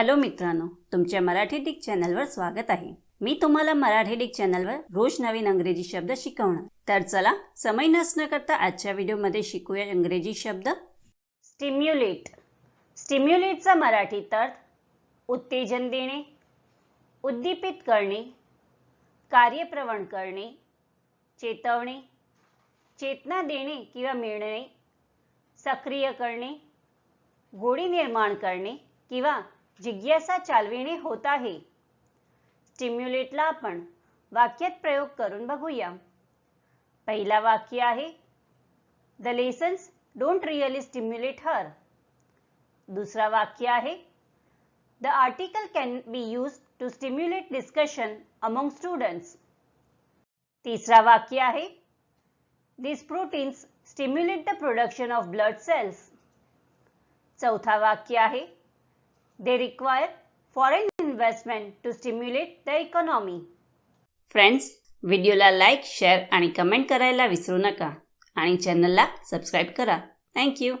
Hello मित्रांनो तुमच्या Marathi Dick चॅनलवर स्वागत आहे. मी तुम्हाला मराठी डिक चॅनलवर रोज नवीन अंग्रेजी शब्द शिकवणार. तर चला समय नसणं करता आजच्या व्हिडिओमध्ये शिकूया इंग्रजी शब्द. स्टिम्युलेट स्टिम्युलेटचा मराठीत अर्थ उत्तेजन देणे उद्दीपित करणे कार्यप्रवण करणे चेतवणे चेतना देणे किंवा मिळणे सक्रिय करणे गोडी निर्माण करणे किंवा जिज्ञासा चालविणे होत आहे. स्टिम्युलेटला आपण वाक्यात प्रयोग करून बघूया. पहिला वाक्य आहे the lessons don't really stimulate her दुसरा वाक्य आहे the article can be use to stimulate discussion among students तिसरा वाक्य आहे this proteins stimulate the production of blood cells चौथा वाक्य आहे They require foreign investment to stimulate the economy. Friends व्हिडिओला लाईक शेअर आणि कमेंट करायला विसरू नका आणि चॅनलला सबस्क्राईब करा थँक्यू